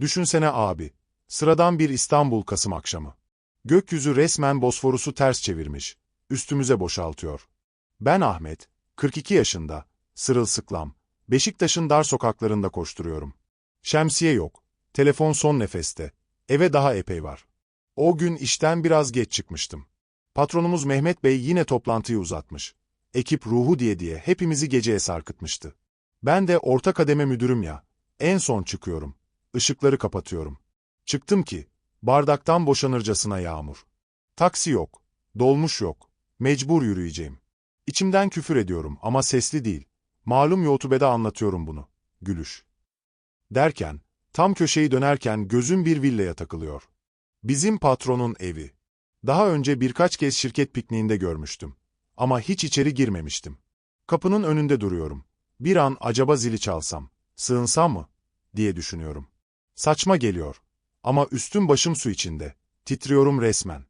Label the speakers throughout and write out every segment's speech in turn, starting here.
Speaker 1: Düşünsene abi, sıradan bir İstanbul Kasım akşamı. Gökyüzü resmen Bosforus'u ters çevirmiş, üstümüze boşaltıyor. Ben Ahmet, 42 yaşında, sırılsıklam, Beşiktaş'ın dar sokaklarında koşturuyorum. Şemsiye yok, telefon son nefeste, eve daha epey var. O gün işten biraz geç çıkmıştım. Patronumuz Mehmet Bey yine toplantıyı uzatmış. Ekip ruhu diye diye hepimizi geceye sarkıtmıştı. Ben de orta kademe müdürüm ya, en son çıkıyorum. Işıkları kapatıyorum. Çıktım ki, bardaktan boşanırcasına yağmur. Taksi yok, dolmuş yok, mecbur yürüyeceğim. İçimden küfür ediyorum ama sesli değil. Malum YouTube'da anlatıyorum bunu. Gülüş. Derken, tam köşeyi dönerken gözüm bir villaya takılıyor. Bizim patronun evi. Daha önce birkaç kez şirket pikniğinde görmüştüm. Ama hiç içeri girmemiştim. Kapının önünde duruyorum. Bir an acaba zili çalsam, sığınsam mı? diye düşünüyorum. Saçma geliyor. Ama üstüm başım su içinde. Titriyorum resmen.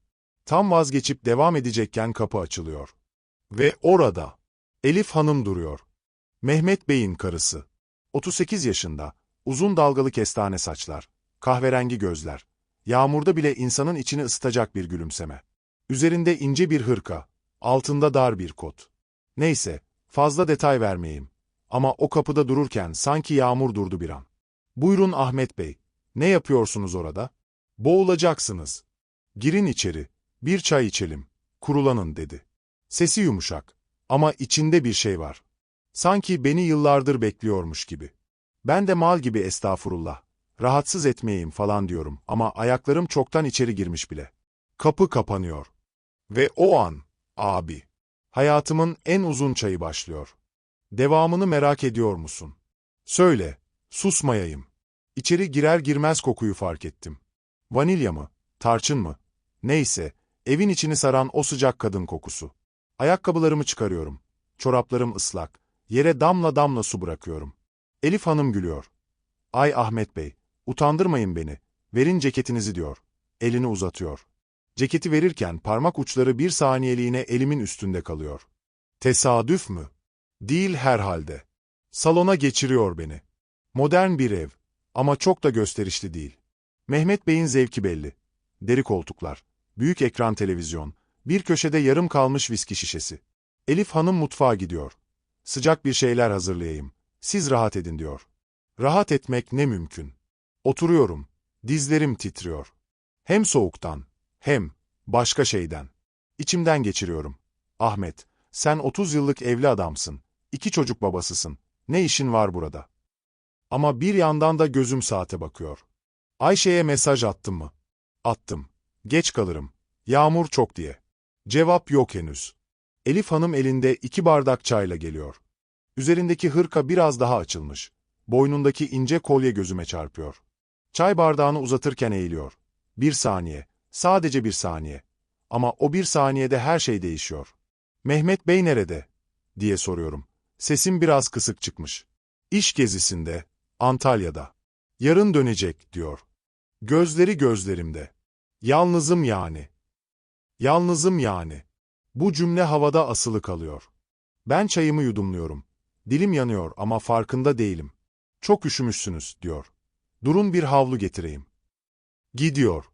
Speaker 1: Tam vazgeçip devam edecekken kapı açılıyor. Ve orada Elif Hanım duruyor. Mehmet Bey'in karısı. 38 yaşında, uzun dalgalı kestane saçlar, kahverengi gözler, yağmurda bile insanın içini ısıtacak bir gülümseme. Üzerinde ince bir hırka, altında dar bir kot. Neyse, fazla detay vermeyeyim. Ama o kapıda dururken sanki yağmur durdu bir an. Buyurun Ahmet Bey, ne yapıyorsunuz orada? Boğulacaksınız. Girin içeri, bir çay içelim, kurulanın dedi. Sesi yumuşak ama içinde bir şey var. Sanki beni yıllardır bekliyormuş gibi. Ben de mal gibi estağfurullah. Rahatsız etmeyeyim falan diyorum ama ayaklarım çoktan içeri girmiş bile. Kapı kapanıyor. Ve o an, abi, hayatımın en uzun çayı başlıyor. Devamını merak ediyor musun? Söyle, susmayayım. İçeri girer girmez kokuyu fark ettim. Vanilya mı, tarçın mı? Neyse, evin içini saran o sıcak kadın kokusu. Ayakkabılarımı çıkarıyorum. Çoraplarım ıslak. Yere damla damla su bırakıyorum. Elif Hanım gülüyor. Ay Ahmet Bey, utandırmayın beni. Verin ceketinizi diyor. Elini uzatıyor. Ceketi verirken parmak uçları bir saniyeliğine elimin üstünde kalıyor. Tesadüf mü? Değil herhalde. Salona geçiriyor beni. Modern bir ev ama çok da gösterişli değil. Mehmet Bey'in zevki belli. Deri koltuklar, büyük ekran televizyon, bir köşede yarım kalmış viski şişesi. Elif Hanım mutfağa gidiyor. Sıcak bir şeyler hazırlayayım. Siz rahat edin diyor. Rahat etmek ne mümkün. Oturuyorum. Dizlerim titriyor. Hem soğuktan, hem başka şeyden. İçimden geçiriyorum. Ahmet, sen 30 yıllık evli adamsın. İki çocuk babasısın. Ne işin var burada? Ama bir yandan da gözüm saate bakıyor. Ayşe'ye mesaj attım mı? Attım. Geç kalırım. Yağmur çok diye. Cevap yok henüz. Elif Hanım elinde iki bardak çayla geliyor. Üzerindeki hırka biraz daha açılmış. Boynundaki ince kolye gözüme çarpıyor. Çay bardağını uzatırken eğiliyor. Bir saniye, sadece bir saniye. Ama o bir saniyede her şey değişiyor. Mehmet Bey nerede? diye soruyorum. Sesim biraz kısık çıkmış. İş gezisinde, Antalya'da. Yarın dönecek, diyor. Gözleri gözlerimde. Yalnızım yani. Yalnızım yani. Bu cümle havada asılı kalıyor. Ben çayımı yudumluyorum. Dilim yanıyor ama farkında değilim. Çok üşümüşsünüz, diyor. Durun bir havlu getireyim. Gidiyor.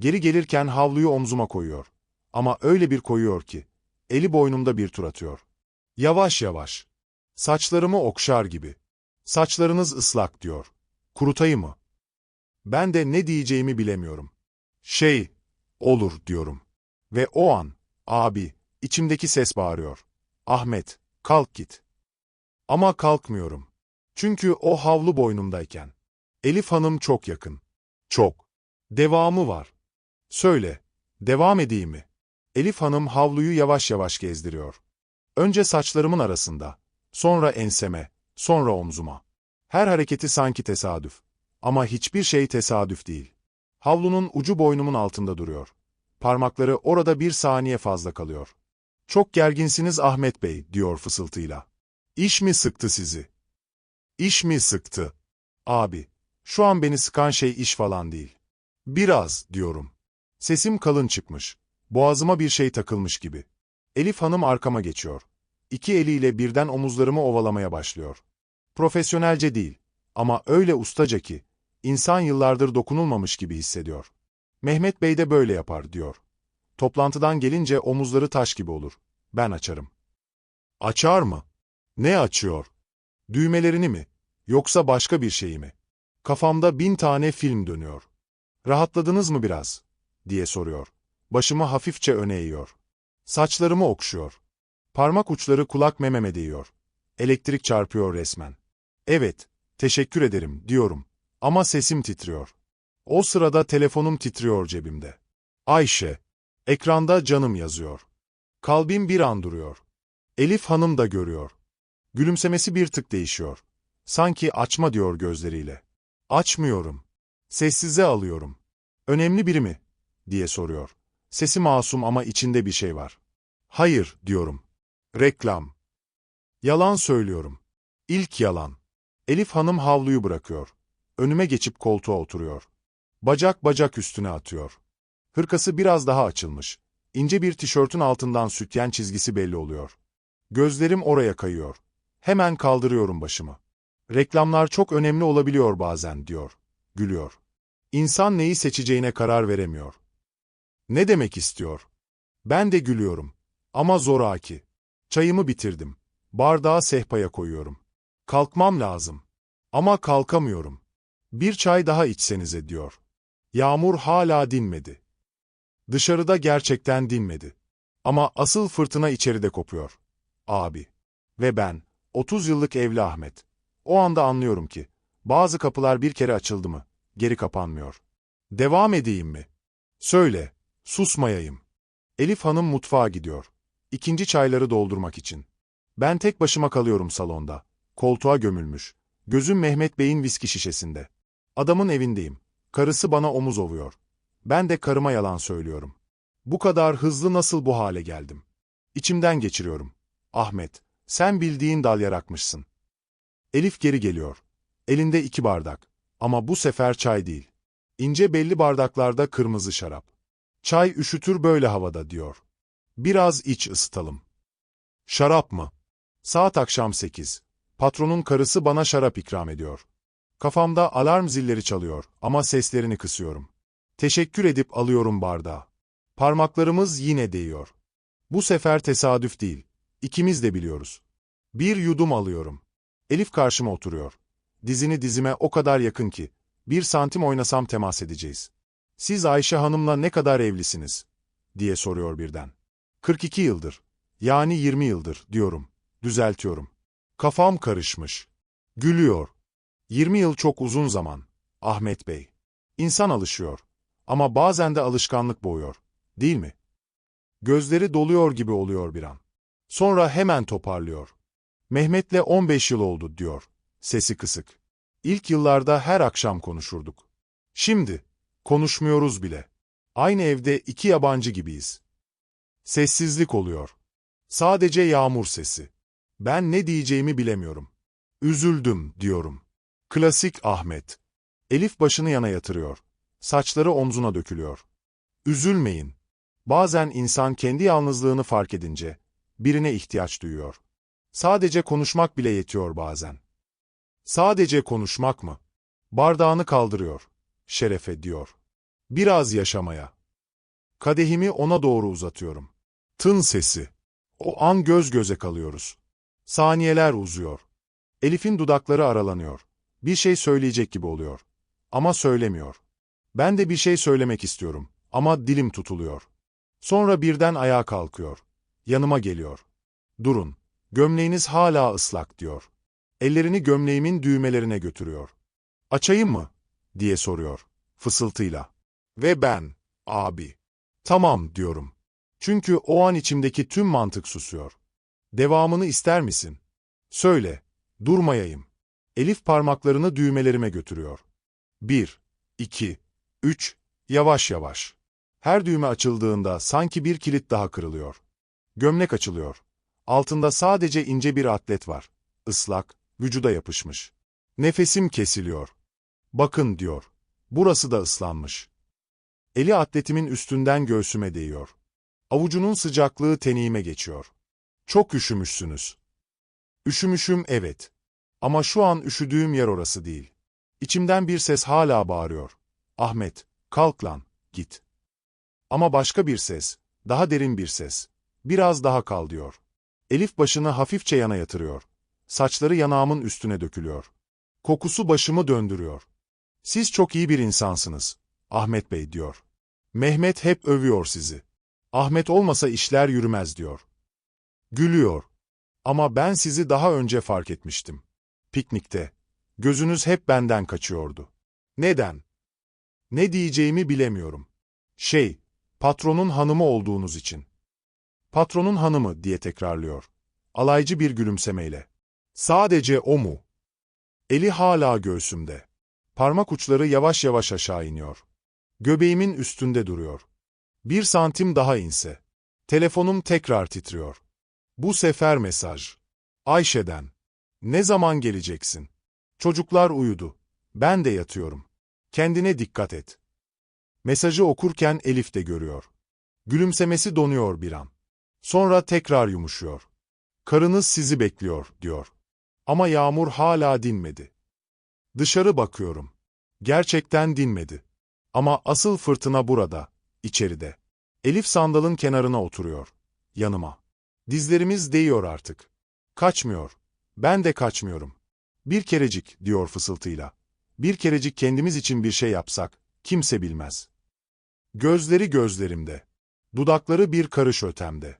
Speaker 1: Geri gelirken havluyu omzuma koyuyor. Ama öyle bir koyuyor ki, eli boynumda bir tur atıyor. Yavaş yavaş. Saçlarımı okşar gibi. Saçlarınız ıslak diyor. Kurutayım mı? Ben de ne diyeceğimi bilemiyorum. Şey, olur diyorum. Ve o an, abi, içimdeki ses bağırıyor. Ahmet, kalk git. Ama kalkmıyorum. Çünkü o havlu boynumdayken. Elif Hanım çok yakın. Çok. Devamı var. Söyle, devam edeyim mi? Elif Hanım havluyu yavaş yavaş gezdiriyor. Önce saçlarımın arasında, sonra enseme, sonra omzuma. Her hareketi sanki tesadüf. Ama hiçbir şey tesadüf değil. Havlunun ucu boynumun altında duruyor. Parmakları orada bir saniye fazla kalıyor. Çok gerginsiniz Ahmet Bey, diyor fısıltıyla. İş mi sıktı sizi? İş mi sıktı? Abi, şu an beni sıkan şey iş falan değil. Biraz, diyorum. Sesim kalın çıkmış. Boğazıma bir şey takılmış gibi. Elif Hanım arkama geçiyor. İki eliyle birden omuzlarımı ovalamaya başlıyor. Profesyonelce değil. Ama öyle ustaca ki, İnsan yıllardır dokunulmamış gibi hissediyor. Mehmet Bey de böyle yapar, diyor. Toplantıdan gelince omuzları taş gibi olur. Ben açarım. Açar mı? Ne açıyor? Düğmelerini mi? Yoksa başka bir şeyi mi? Kafamda bin tane film dönüyor. Rahatladınız mı biraz? diye soruyor. Başımı hafifçe öne eğiyor. Saçlarımı okşuyor. Parmak uçları kulak mememe değiyor. Elektrik çarpıyor resmen. Evet, teşekkür ederim, diyorum. Ama sesim titriyor. O sırada telefonum titriyor cebimde. Ayşe. Ekranda canım yazıyor. Kalbim bir an duruyor. Elif Hanım da görüyor. Gülümsemesi bir tık değişiyor. Sanki açma diyor gözleriyle. Açmıyorum. Sessize alıyorum. Önemli biri mi? diye soruyor. Sesi masum ama içinde bir şey var. Hayır, diyorum. Reklam. Yalan söylüyorum. İlk yalan. Elif Hanım havluyu bırakıyor. Önüme geçip koltuğa oturuyor. Bacak bacak üstüne atıyor. Hırkası biraz daha açılmış. İnce bir tişörtün altından sütyen çizgisi belli oluyor. Gözlerim oraya kayıyor. Hemen kaldırıyorum başımı. Reklamlar çok önemli olabiliyor bazen, diyor. Gülüyor. İnsan neyi seçeceğine karar veremiyor. Ne demek istiyor? Ben de gülüyorum. Ama zoraki. Çayımı bitirdim. Bardağı sehpaya koyuyorum. Kalkmam lazım. Ama kalkamıyorum. Bir çay daha içsenize diyor. Yağmur hala dinmedi. Dışarıda gerçekten dinmedi. Ama asıl fırtına içeride kopuyor. Abi. Ve ben, 30 yıllık evli Ahmet. O anda anlıyorum ki, bazı kapılar bir kere açıldı mı, geri kapanmıyor. Devam edeyim mi? Söyle, susmayayım. Elif Hanım mutfağa gidiyor. İkinci çayları doldurmak için. Ben tek başıma kalıyorum salonda. Koltuğa gömülmüş. Gözüm Mehmet Bey'in viski şişesinde. Adamın evindeyim. Karısı bana omuz ovuyor. Ben de karıma yalan söylüyorum. Bu kadar hızlı nasıl bu hale geldim? İçimden geçiriyorum. Ahmet, sen bildiğin dal yarakmışsın. Elif geri geliyor. Elinde iki bardak. Ama bu sefer çay değil. İnce belli bardaklarda kırmızı şarap. Çay üşütür böyle havada diyor. Biraz iç ısıtalım. Şarap mı? Saat akşam sekiz. Patronun karısı bana şarap ikram ediyor. Kafamda alarm zilleri çalıyor ama seslerini kısıyorum. Teşekkür edip alıyorum bardağı. Parmaklarımız yine değiyor. Bu sefer tesadüf değil. İkimiz de biliyoruz. Bir yudum alıyorum. Elif karşıma oturuyor. Dizini dizime o kadar yakın ki, bir santim oynasam temas edeceğiz. Siz Ayşe Hanım'la ne kadar evlisiniz? diye soruyor birden. 42 yıldır. Yani 20 yıldır, diyorum. Düzeltiyorum. Kafam karışmış. Gülüyor. 20 yıl çok uzun zaman. Ahmet Bey. İnsan alışıyor. Ama bazen de alışkanlık boğuyor. Değil mi? Gözleri doluyor gibi oluyor bir an. Sonra hemen toparlıyor. Mehmet'le 15 yıl oldu, diyor. Sesi kısık. İlk yıllarda her akşam konuşurduk. Şimdi, konuşmuyoruz bile. Aynı evde iki yabancı gibiyiz. Sessizlik oluyor. Sadece yağmur sesi. Ben ne diyeceğimi bilemiyorum. Üzüldüm, diyorum. Klasik Ahmet. Elif başını yana yatırıyor. Saçları omzuna dökülüyor. Üzülmeyin. Bazen insan kendi yalnızlığını fark edince, birine ihtiyaç duyuyor. Sadece konuşmak bile yetiyor bazen. Sadece konuşmak mı? Bardağını kaldırıyor. Şerefe diyor. Biraz yaşamaya. Kadehimi ona doğru uzatıyorum. Tın sesi. O an göz göze kalıyoruz. Saniyeler uzuyor. Elif'in dudakları aralanıyor. Bir şey söyleyecek gibi oluyor. Ama söylemiyor. Ben de bir şey söylemek istiyorum. Ama dilim tutuluyor. Sonra birden ayağa kalkıyor. Yanıma geliyor. Durun. Gömleğiniz hala ıslak diyor. Ellerini gömleğimin düğmelerine götürüyor. Açayım mı? diye soruyor. Fısıltıyla. Ve ben, abi. Tamam diyorum. Çünkü o an içimdeki tüm mantık susuyor. Devamını ister misin? Söyle. Durmayayım. Elif parmaklarını düğmelerime götürüyor. Bir, iki, üç, yavaş yavaş. Her düğme açıldığında sanki bir kilit daha kırılıyor. Gömlek açılıyor. Altında sadece ince bir atlet var. Islak, vücuda yapışmış. Nefesim kesiliyor. Bakın diyor. Burası da ıslanmış. Eli atletimin üstünden göğsüme değiyor. Avucunun sıcaklığı teniğime geçiyor. Çok üşümüşsünüz. Üşümüşüm evet. Ama şu an üşüdüğüm yer orası değil. İçimden bir ses hala bağırıyor. Ahmet, kalk lan, git. Ama başka bir ses, daha derin bir ses. Biraz daha kal diyor. Elif başını hafifçe yana yatırıyor. Saçları yanağımın üstüne dökülüyor. Kokusu başımı döndürüyor. Siz çok iyi bir insansınız, Ahmet Bey diyor. Mehmet hep övüyor sizi. Ahmet olmasa işler yürümez diyor. Gülüyor. Ama ben sizi daha önce fark etmiştim. Piknikte. Gözünüz hep benden kaçıyordu. Neden? Ne diyeceğimi bilemiyorum. Şey, patronun hanımı olduğunuz için. Patronun hanımı diye tekrarlıyor. Alaycı bir gülümsemeyle. Sadece o mu? Eli hala göğsümde. Parmak uçları yavaş yavaş aşağı iniyor. Göbeğimin üstünde duruyor. Bir santim daha inse. Telefonum tekrar titriyor. Bu sefer mesaj. Ayşe'den. Ne zaman geleceksin? Çocuklar uyudu. Ben de yatıyorum. Kendine dikkat et. Mesajı okurken Elif de görüyor. Gülümsemesi donuyor bir an. Sonra tekrar yumuşuyor. Karınız sizi bekliyor, diyor. Ama yağmur hala dinmedi. Dışarı bakıyorum. Gerçekten dinmedi. Ama asıl fırtına burada, içeride. Elif sandalın kenarına oturuyor. Yanıma. Dizlerimiz değiyor artık. Kaçmıyor. Ben de kaçmıyorum. Bir kerecik, diyor fısıltıyla. Bir kerecik kendimiz için bir şey yapsak, kimse bilmez. Gözleri gözlerimde. Dudakları bir karış ötemde.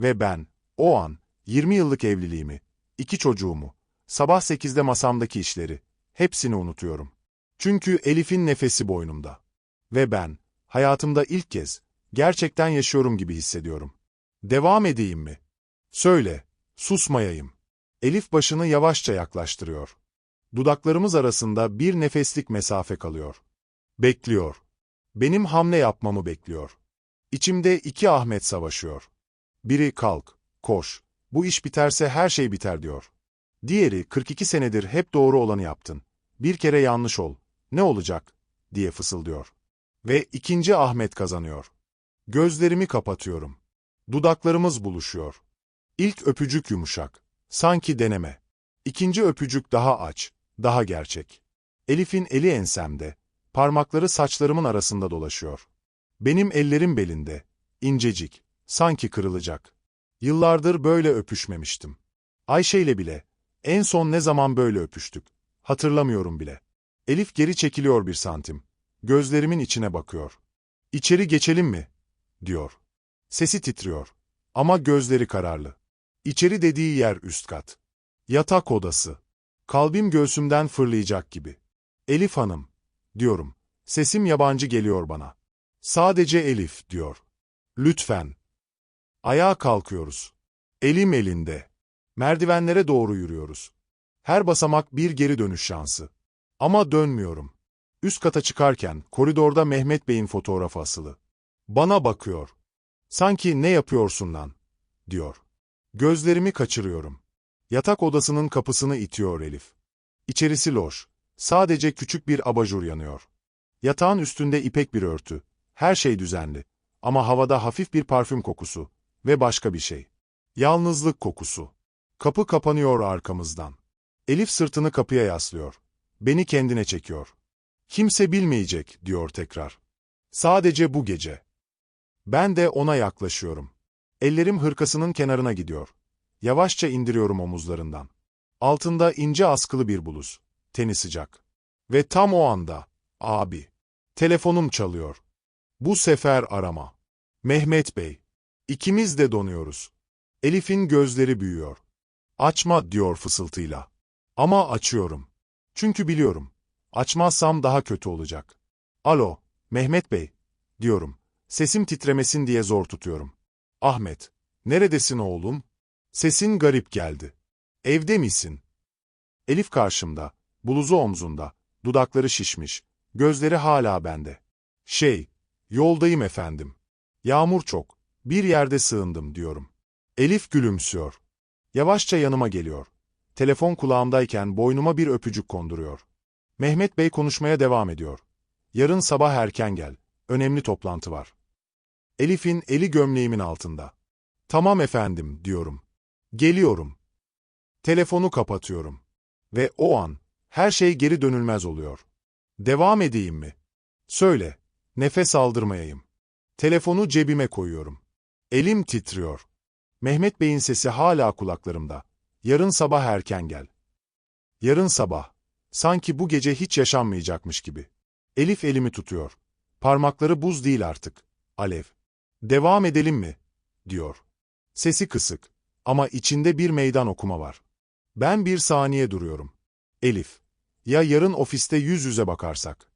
Speaker 1: Ve ben, o an, 20 yıllık evliliğimi, iki çocuğumu, sabah 8'de masamdaki işleri, hepsini unutuyorum. Çünkü Elif'in nefesi boynumda. Ve ben, hayatımda ilk kez, gerçekten yaşıyorum gibi hissediyorum. Devam edeyim mi? Söyle, susmayayım. Elif başını yavaşça yaklaştırıyor. Dudaklarımız arasında bir nefeslik mesafe kalıyor. Bekliyor. Benim hamle yapmamı bekliyor. İçimde iki Ahmet savaşıyor. Biri kalk, koş, bu iş biterse her şey biter diyor. Diğeri 42 senedir hep doğru olanı yaptın. Bir kere yanlış ol, ne olacak, diye fısıldıyor. Ve ikinci Ahmet kazanıyor. Gözlerimi kapatıyorum. Dudaklarımız buluşuyor. İlk öpücük yumuşak. Sanki deneme. İkinci öpücük daha aç, daha gerçek. Elif'in eli ensemde, parmakları saçlarımın arasında dolaşıyor. Benim ellerim belinde, incecik, sanki kırılacak. Yıllardır böyle öpüşmemiştim. Ayşe ile bile, en son ne zaman böyle öpüştük, hatırlamıyorum bile. Elif geri çekiliyor bir santim. Gözlerimin içine bakıyor. İçeri geçelim mi? diyor. Sesi titriyor. Ama gözleri kararlı. İçeri dediği yer üst kat. Yatak odası. Kalbim göğsümden fırlayacak gibi. Elif Hanım, diyorum. Sesim yabancı geliyor bana. Sadece Elif, diyor. Lütfen. Ayağa kalkıyoruz. Elim elinde. Merdivenlere doğru yürüyoruz. Her basamak bir geri dönüş şansı. Ama dönmüyorum. Üst kata çıkarken koridorda Mehmet Bey'in fotoğrafı asılı. Bana bakıyor. Sanki ne yapıyorsun lan, diyor. Gözlerimi kaçırıyorum. Yatak odasının kapısını itiyor Elif. İçerisi loş. Sadece küçük bir abajur yanıyor. Yatağın üstünde ipek bir örtü. Her şey düzenli. Ama havada hafif bir parfüm kokusu. Ve başka bir şey. Yalnızlık kokusu. Kapı kapanıyor arkamızdan. Elif sırtını kapıya yaslıyor. Beni kendine çekiyor. Kimse bilmeyecek, diyor tekrar. Sadece bu gece. Ben de ona yaklaşıyorum. Ellerim hırkasının kenarına gidiyor. Yavaşça indiriyorum omuzlarından. Altında ince askılı bir bluz. Teni sıcak. Ve tam o anda, abi, telefonum çalıyor. Bu sefer arama. Mehmet Bey. İkimiz de donuyoruz. Elif'in gözleri büyüyor. Açma diyor fısıltıyla. Ama açıyorum. Çünkü biliyorum. Açmazsam daha kötü olacak. Alo, Mehmet Bey, diyorum. Sesim titremesin diye zor tutuyorum. Ahmet, neredesin oğlum? Sesin garip geldi. Evde misin? Elif karşımda, bluzu omzunda, dudakları şişmiş, gözleri hala bende. Şey, yoldayım efendim. Yağmur çok, bir yerde sığındım diyorum. Elif gülümsüyor. Yavaşça yanıma geliyor. Telefon kulağımdayken boynuma bir öpücük konduruyor. Mehmet Bey konuşmaya devam ediyor. Yarın sabah erken gel. Önemli toplantı var. Elif'in eli gömleğimin altında. Tamam efendim, diyorum. Geliyorum. Telefonu kapatıyorum. Ve o an, Her şey geri dönülmez oluyor. Devam edeyim mi? Söyle. Nefes aldırmayayım. Telefonu cebime koyuyorum. Elim titriyor. Mehmet Bey'in sesi hala kulaklarımda. Yarın sabah erken gel. Yarın sabah. Sanki bu gece hiç yaşanmayacakmış gibi. Elif elimi tutuyor. Parmakları buz değil artık. Alev. Devam edelim mi? diyor. Sesi kısık. Ama içinde bir meydan okuma var. Ben bir saniye duruyorum. Elif. Ya yarın ofiste yüz yüze bakarsak?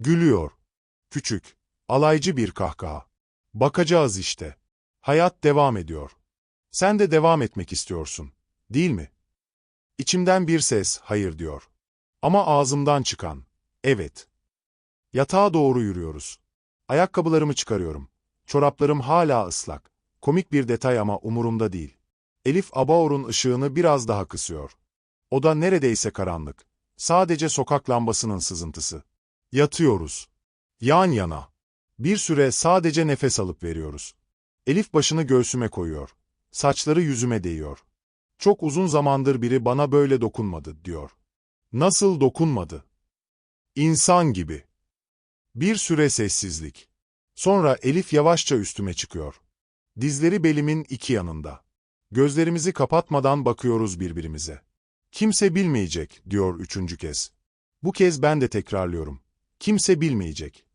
Speaker 1: Gülüyor. Küçük, alaycı bir kahkaha. Bakacağız işte. Hayat devam ediyor. Sen de devam etmek istiyorsun, değil mi? İçimden bir ses hayır diyor. Ama ağzımdan çıkan, evet. Yatağa doğru yürüyoruz. Ayakkabılarımı çıkarıyorum. Çoraplarım hala ıslak. Komik bir detay ama umurumda değil. Elif Abaor'un ışığını biraz daha kısıyor. Oda neredeyse karanlık. Sadece sokak lambasının sızıntısı. Yatıyoruz. Yan yana. Bir süre sadece nefes alıp veriyoruz. Elif başını göğsüme koyuyor. Saçları yüzüme değiyor. Çok uzun zamandır biri bana böyle dokunmadı, diyor. Nasıl dokunmadı? İnsan gibi. Bir süre sessizlik. Sonra Elif yavaşça üstüme çıkıyor. Dizleri belimin iki yanında. Gözlerimizi kapatmadan bakıyoruz birbirimize. Kimse bilmeyecek, diyor üçüncü kez. Bu kez ben de tekrarlıyorum. Kimse bilmeyecek.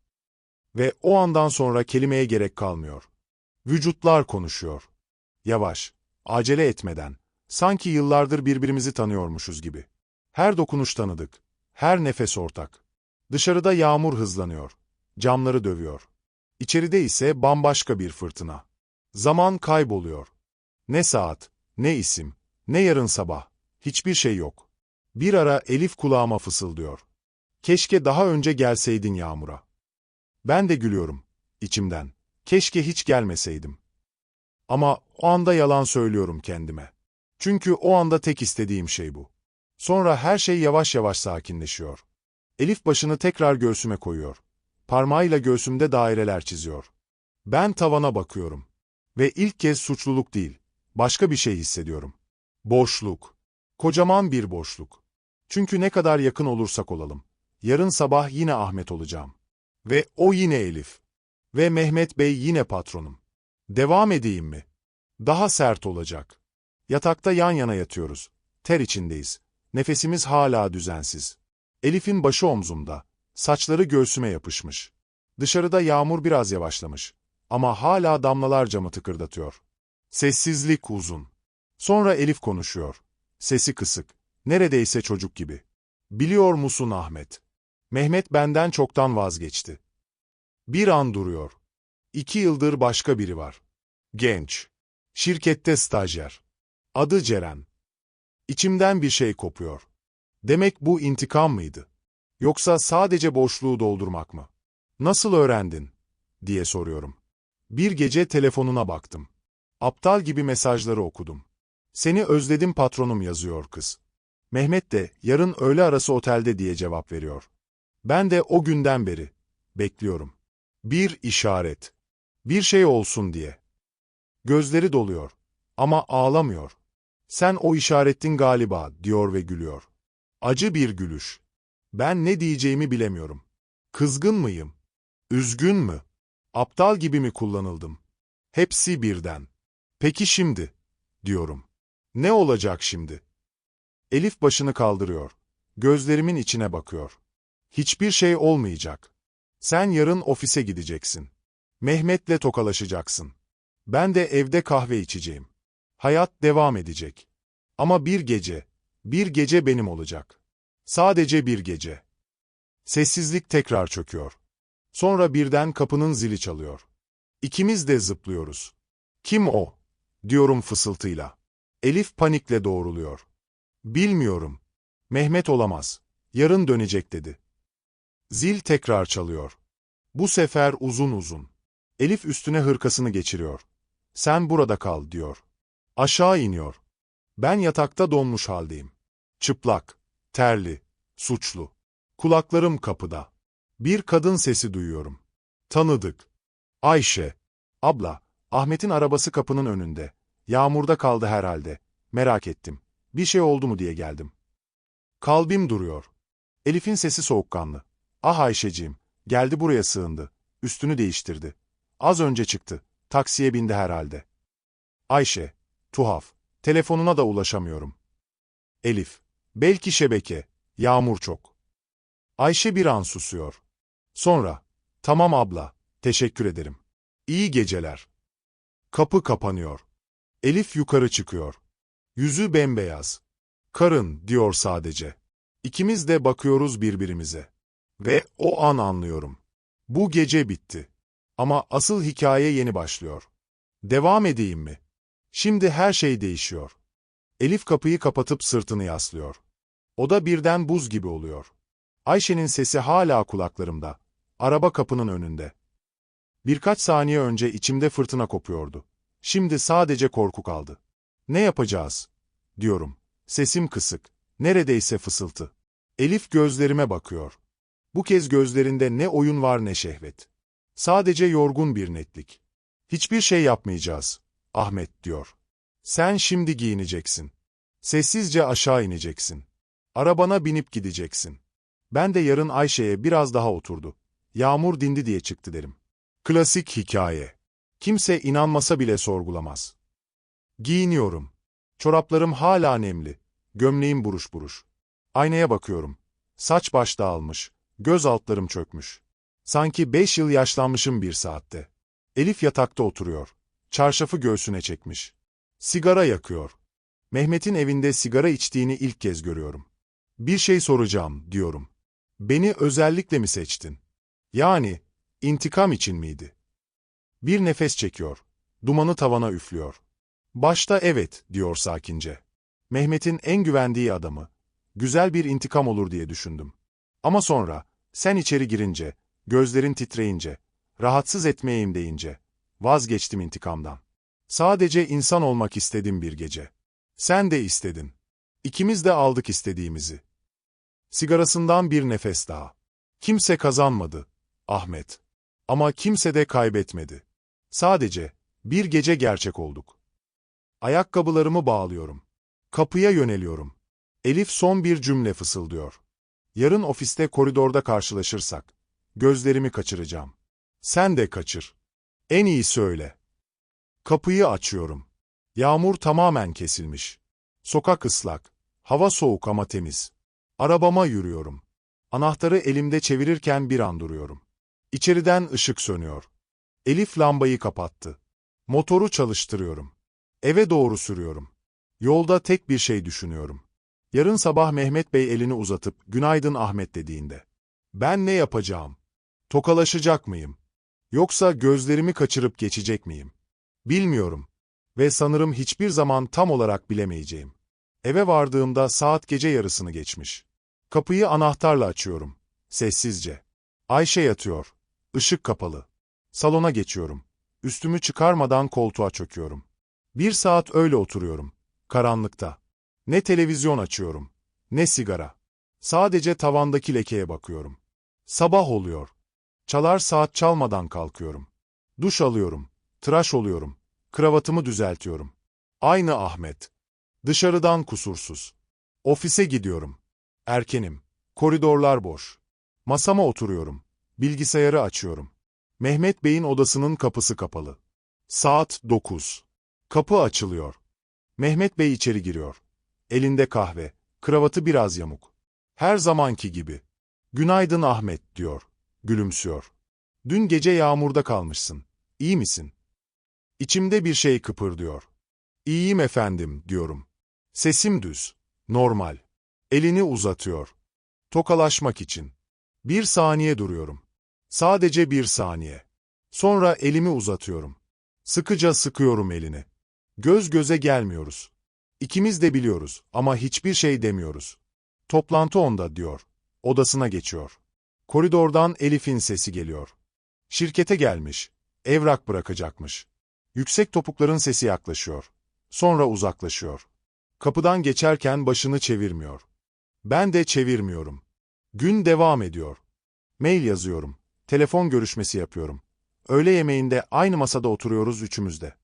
Speaker 1: Ve o andan sonra kelimeye gerek kalmıyor. Vücutlar konuşuyor. Yavaş, acele etmeden, sanki yıllardır birbirimizi tanıyormuşuz gibi. Her dokunuş tanıdık, her nefes ortak. Dışarıda yağmur hızlanıyor, camları dövüyor. İçeride ise bambaşka bir fırtına. Zaman kayboluyor. Ne saat, ne isim, ne yarın sabah, hiçbir şey yok. Bir ara Elif kulağıma fısıldıyor. Keşke daha önce gelseydin Yağmur'a. Ben de gülüyorum, içimden. Keşke hiç gelmeseydim. Ama o anda yalan söylüyorum kendime. Çünkü o anda tek istediğim şey bu. Sonra her şey yavaş yavaş sakinleşiyor. Elif başını tekrar göğsüme koyuyor. Parmağıyla göğsümde daireler çiziyor. Ben tavana bakıyorum. Ve ilk kez suçluluk değil, başka bir şey hissediyorum. Boşluk. Kocaman bir boşluk. Çünkü ne kadar yakın olursak olalım. Yarın sabah yine Ahmet olacağım. Ve o yine Elif. Ve Mehmet Bey yine patronum. Devam edeyim mi? Daha sert olacak. Yatakta yan yana yatıyoruz. Ter içindeyiz. Nefesimiz hala düzensiz. Elif'in başı omzumda. Saçları göğsüme yapışmış. Dışarıda yağmur biraz yavaşlamış. Ama hala damlalar camı tıkırdatıyor. Sessizlik uzun. Sonra Elif konuşuyor. Sesi kısık. Neredeyse çocuk gibi. Biliyor musun Ahmet? Mehmet benden çoktan vazgeçti. Bir an duruyor. İki yıldır başka biri var. Genç. Şirkette stajyer. Adı Ceren. İçimden bir şey kopuyor. Demek bu intikam mıydı? Yoksa sadece boşluğu doldurmak mı? Nasıl öğrendin? diye soruyorum. Bir gece telefonuna baktım. Aptal gibi mesajları okudum. Seni özledim patronum yazıyor kız. Mehmet de yarın öğle arası otelde diye cevap veriyor. Ben de o günden beri bekliyorum. Bir işaret. Bir şey olsun diye. Gözleri doluyor ama ağlamıyor. Sen o işarettin galiba diyor ve gülüyor. Acı bir gülüş. Ben ne diyeceğimi bilemiyorum. Kızgın mıyım? Üzgün mü? Aptal gibi mi kullanıldım? Hepsi birden. Peki şimdi, diyorum. Ne olacak şimdi? Elif başını kaldırıyor. Gözlerimin içine bakıyor. Hiçbir şey olmayacak. Sen yarın ofise gideceksin. Mehmet'le tokalaşacaksın. Ben de evde kahve içeceğim. Hayat devam edecek. Ama bir gece, bir gece benim olacak. Sadece bir gece. Sessizlik tekrar çöküyor. Sonra birden kapının zili çalıyor. İkimiz de zıplıyoruz. Kim o? diyorum fısıltıyla. Elif panikle doğruluyor. Bilmiyorum. Mehmet olamaz. Yarın dönecek dedi. Zil tekrar çalıyor. Bu sefer uzun uzun. Elif üstüne hırkasını geçiriyor. Sen burada kal diyor. Aşağı iniyor. Ben yatakta donmuş haldeyim. Çıplak, terli, suçlu. Kulaklarım kapıda. Bir kadın sesi duyuyorum. Tanıdık. Ayşe. Abla, Ahmet'in arabası kapının önünde. Yağmurda kaldı herhalde. Merak ettim. Bir şey oldu mu diye geldim. Kalbim duruyor. Elif'in sesi soğukkanlı. Ah Ayşeciğim, geldi buraya sığındı. Üstünü değiştirdi. Az önce çıktı. Taksiye bindi herhalde. Ayşe, tuhaf. Telefonuna da ulaşamıyorum. Elif, belki şebeke. Yağmur çok. Ayşe bir an susuyor. Sonra, tamam abla, teşekkür ederim. İyi geceler. Kapı kapanıyor. Elif yukarı çıkıyor. Yüzü bembeyaz. Karın, diyor sadece. İkimiz de bakıyoruz birbirimize. Ve o an anlıyorum. Bu gece bitti. Ama asıl hikaye yeni başlıyor. Devam edeyim mi? Şimdi her şey değişiyor. Elif kapıyı kapatıp sırtını yaslıyor. Oda birden buz gibi oluyor. Ayşe'nin sesi hala kulaklarımda. Araba kapının önünde. Birkaç saniye önce içimde fırtına kopuyordu. Şimdi sadece korku kaldı. Ne yapacağız? diyorum. Sesim kısık. Neredeyse fısıltı. Elif gözlerime bakıyor. Bu kez gözlerinde ne oyun var ne şehvet. Sadece yorgun bir netlik. Hiçbir şey yapmayacağız. Ahmet diyor. Sen şimdi giyineceksin. Sessizce aşağı ineceksin. Arabana binip gideceksin. Ben de yarın Ayşe'ye biraz daha oturdu. Yağmur dindi diye çıktı derim. Klasik hikaye. Kimse inanmasa bile sorgulamaz. Giyiniyorum. Çoraplarım hala nemli. Gömleğim buruş buruş. Aynaya bakıyorum. Saç baş dağılmış. Göz altlarım çökmüş. Sanki beş yıl yaşlanmışım bir saatte. Elif yatakta oturuyor. Çarşafı göğsüne çekmiş. Sigara yakıyor. Mehmet'in evinde sigara içtiğini ilk kez görüyorum. Bir şey soracağım, diyorum. Beni özellikle mi seçtin? Yani, intikam için miydi? Bir nefes çekiyor. Dumanı tavana üflüyor. Başta evet, diyor sakince. Mehmet'in en güvendiği adamı. Güzel bir intikam olur diye düşündüm. Ama sonra, sen içeri girince, gözlerin titreyince, rahatsız etmeyeyim deyince, vazgeçtim intikamdan. Sadece insan olmak istedim bir gece. Sen de istedin. İkimiz de aldık istediğimizi. Sigarasından bir nefes daha. Kimse kazanmadı, Ahmet. Ama kimse de kaybetmedi. Sadece, bir gece gerçek olduk. Ayakkabılarımı bağlıyorum. Kapıya yöneliyorum. Elif son bir cümle fısıldıyor. Yarın ofiste koridorda karşılaşırsak, gözlerimi kaçıracağım. Sen de kaçır. En iyi söyle. Kapıyı açıyorum. Yağmur tamamen kesilmiş. Sokak ıslak. Hava soğuk ama temiz. Arabama yürüyorum. Anahtarı elimde çevirirken bir an duruyorum. İçeriden ışık sönüyor. Elif lambayı kapattı. Motoru çalıştırıyorum. Eve doğru sürüyorum. Yolda tek bir şey düşünüyorum. Yarın sabah Mehmet Bey elini uzatıp günaydın Ahmet dediğinde. Ben ne yapacağım? Tokalaşacak mıyım? Yoksa gözlerimi kaçırıp geçecek miyim? Bilmiyorum. Ve sanırım hiçbir zaman tam olarak bilemeyeceğim. Eve vardığımda saat gece yarısını geçmiş. Kapıyı anahtarla açıyorum. Sessizce. Ayşe yatıyor. Işık kapalı. Salona geçiyorum. Üstümü çıkarmadan koltuğa çöküyorum. Bir saat öyle oturuyorum. Karanlıkta. Ne televizyon açıyorum, ne sigara. Sadece tavandaki lekeye bakıyorum. Sabah oluyor. Çalar saat çalmadan kalkıyorum. Duş alıyorum, tıraş oluyorum, kravatımı düzeltiyorum. Aynı Ahmet. Dışarıdan kusursuz. Ofise gidiyorum. Erkenim. Koridorlar boş. Masama oturuyorum. Bilgisayarı açıyorum. Mehmet Bey'in odasının kapısı kapalı. Saat 9. Kapı açılıyor. Mehmet Bey içeri giriyor. Elinde kahve, kravatı biraz yamuk. Her zamanki gibi. Günaydın Ahmet, diyor. Gülümsüyor. Dün gece yağmurda kalmışsın. İyi misin? İçimde bir şey kıpırdıyor. İyiyim efendim, diyorum. Sesim düz. Normal. Elini uzatıyor. Tokalaşmak için. Bir saniye duruyorum. Sadece bir saniye. Sonra elimi uzatıyorum. Sıkıca sıkıyorum elini. Göz göze gelmiyoruz. İkimiz de biliyoruz ama hiçbir şey demiyoruz. Toplantı onda diyor. Odasına geçiyor. Koridordan Elif'in sesi geliyor. Şirkete gelmiş. Evrak bırakacakmış. Yüksek topukların sesi yaklaşıyor. Sonra uzaklaşıyor. Kapıdan geçerken başını çevirmiyor. Ben de çevirmiyorum. Gün devam ediyor. Mail yazıyorum. Telefon görüşmesi yapıyorum. Öğle yemeğinde aynı masada oturuyoruz üçümüz de.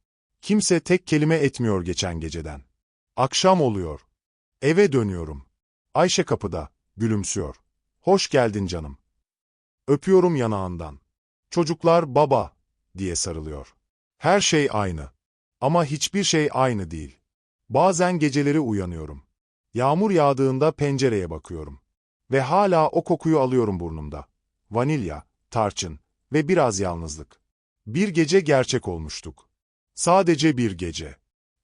Speaker 1: Kimse tek kelime etmiyor geçen geceden. Akşam oluyor. Eve dönüyorum. Ayşe kapıda, gülümsüyor. Hoş geldin canım. Öpüyorum yanağından. Çocuklar baba, diye sarılıyor. Her şey aynı. Ama hiçbir şey aynı değil. Bazen geceleri uyanıyorum. Yağmur yağdığında pencereye bakıyorum. Ve hala o kokuyu alıyorum burnumda. Vanilya, tarçın ve biraz yalnızlık. Bir gece gerçek olmuştuk. Sadece bir gece.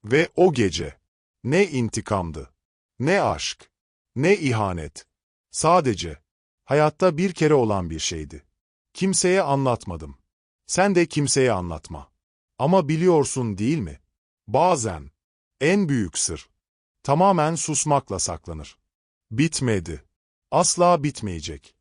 Speaker 1: Ve o gece. Ne intikamdı. Ne aşk. Ne ihanet. Sadece. Hayatta bir kere olan bir şeydi. Kimseye anlatmadım. Sen de kimseye anlatma. Ama biliyorsun değil mi? Bazen. En büyük sır. Tamamen susmakla saklanır. Bitmedi. Asla bitmeyecek.